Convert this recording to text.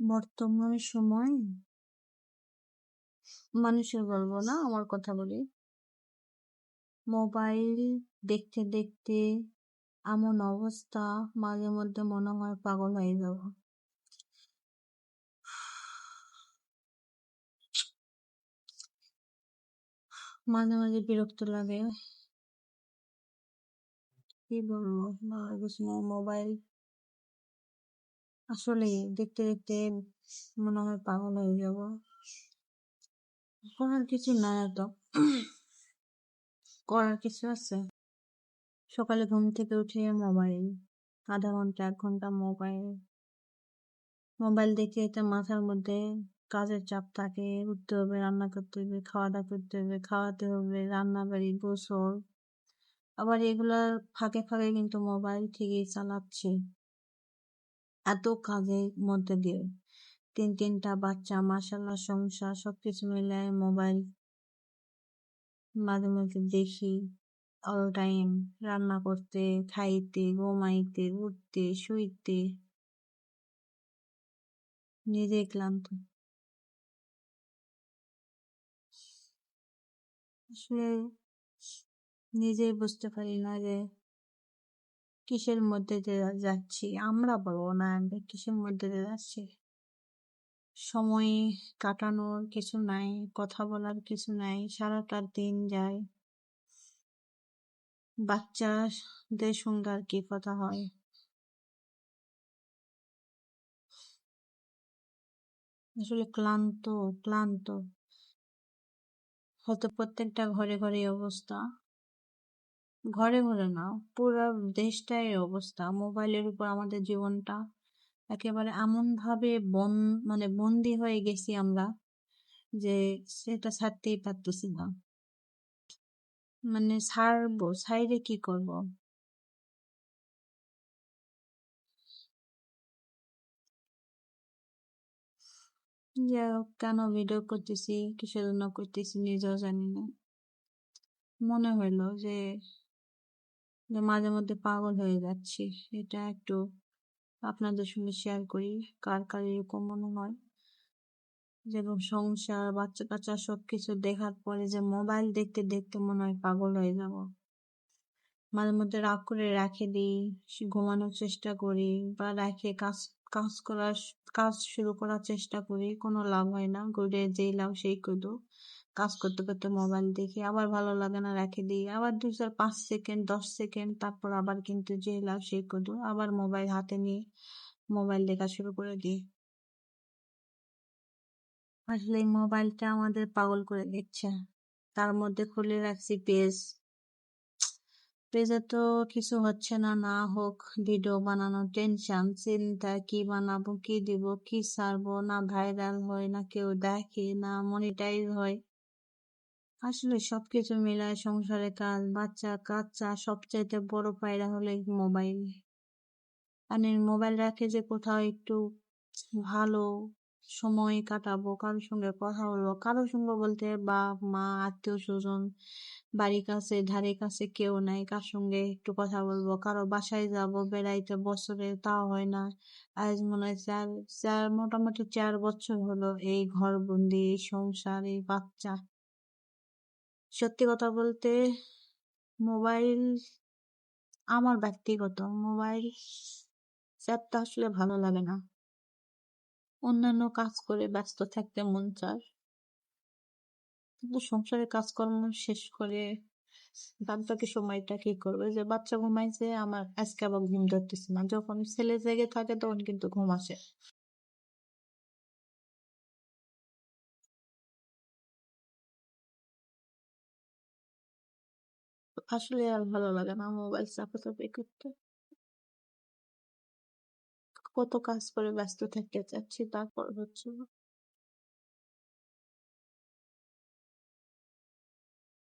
বর্তমান সময় মানুষের বলব না, আমার কথা বলি। মোবাইল দেখতে দেখতে এমন অবস্থা, মাঝে মধ্যে মনে হয় পাগল হয়ে যাব। মাঝে মাঝে বিরক্ত লাগে। কি বলব? মোবাইল আসলে দেখতে দেখতে মনে হয় পাগল হয়ে যাব। করার কিছু নাই তো করার কিছু আছে। সকালে ঘুম থেকে উঠে মোবাইল, আধা ঘণ্টা, এক ঘণ্টা মোবাইল। মোবাইল দেখে এটা মাথার মধ্যে কাজের চাপ থাকে। উঠতে হবে, রান্না করতে হবে খাওয়া দাওয়া করতে হবে, খাওয়াতে হবে রান্না বাড়ি গোসল। আবার এগুলার ফাঁকে ফাঁকে কিন্তু মোবাইল ঠিকই চালাচ্ছে। এত কাজের মধ্যে দিয়ে তিন, তিনটা বাচ্চা মাসাল্লাহ সংসার, সবকিছু মিলে মোবাইল মাঝে মাঝে দেখি অল টাইম রান্না করতে, খাইতে, ঘুমাইতে, উঠতে, শুইতে। নিজে ক্লান্ত। আসলে নিজেই বুঝতে পারি না যে কিসের মধ্যে দিয়ে যাচ্ছি? আমরা বলব না কিসের মধ্যে দিয়ে যাচ্ছি? সময় কাটানোর কিছু নাই, কথা বলার কিছু নাই সারাটার দিন যায়। বাচ্চাদের সঙ্গে আর কি কথা হয়? আসলে ক্লান্ত ক্লান্ত। হয়তো প্রত্যেকটা ঘরে ঘরে অবস্থা। ঘরে ঘরে না, পুরো দেশটাই অবস্থা। মোবাইলের উপর আমাদের জীবনটা একেবারে এমন ভাবে বন মানে বন্দি হয়ে গেছি আমরা যে সেটা ছাড়তেই পারতেছি না। মানে ছাড়বো, ছাইরে কি করব? কেন ভিডিও করতেছি, কিসের জন্য করতেছি নিজেও জানি না। মনে হইল যে মাঝে মধ্যে পাগল হয়ে যাচ্ছি এটা একটু আপনাদের সঙ্গে শেয়ার করি। কার কার এরকম মনে হয়? যেরকম সংসার বাচ্চা কাচ্চা সবকিছু দেখার পরে যে মোবাইল দেখতে দেখতে মনে হয় পাগল হয়ে যাব। মাঝে মধ্যে রাগ করে রেখে দিই ঘুমানোর চেষ্টা করি বা রেখে কাজ কাজ করার, কাজ শুরু করার চেষ্টা করি, কোনো লাভ হয় না ঘুরে যেই লাভ সেই করো কাজ করতে করতে মোবাইল দেখি আবার ভালো লাগে না, রেখে দিই। আবার দুই চার, পাঁচ সেকেন্ড দশ সেকেন্ড তারপর আবার কিন্তু যে লাভ সেই করো আবার মোবাইল হাতে নিয়ে মোবাইল দেখা শুরু করে দিই। আসলে মোবাইলটা আমাদের পাগল করে দিচ্ছে। তার মধ্যে খুলে রাখছি পেজ পেজে তো কিছু হচ্ছে না না হোক ভিডিও বানানো টেনশন চিন্তা, কি বানাবো, কি দিব, কি ছাড়বো, না ভাইরাল হয়, না কেউ দেখে, না মনিটাইজ হয়। আসলে সবকিছু মিলায় সংসারে কাজ, বাচ্চা, কাচ্চা, সবচাইতে বড় পায়রা হলো মোবাইল। মানে মোবাইল রাখে যে কোথাও একটু ভালো সময় কাটাবো, কারোর সঙ্গে কথা বলব, কারোর সঙ্গে বলতে বাপ, মা, আত্মীয় স্বজন, বাড়ির কাছে ধারে কাছে কেউ নাই, কার সঙ্গে একটু কথা বলব, কারও বাসায় যাব, বেড়াইতে বছরে তাও হয় না। আজ মনে হয় চার চার, মোটামুটি চার বছর হলো এই ঘর বন্দি এই সংসার, এই বাচ্চা। সত্যি কথা বলতে মোবাইল আমার ব্যক্তিগত মোবাইল চাপতে আসলে ভালো লাগে না। অন্যান্য কাজ করে ব্যস্ত থাকতে মন চায়। কিন্তু সংসারে কাজকর্ম শেষ করে বাদ বাকি সময়টা কি করবে? যে বাচ্চা ঘুমাইছে, আমার আজকে আবার ঘুম ধরতেছে না। যখন ছেলে জেগে থাকে, তখন কিন্তু ঘুম আসে। আসলে আর ভালো লাগে না মোবাইল চাপাচাপি করতে। কত কাজ করে ব্যস্ত থাকতে চাচ্ছি তারপর হচ্ছে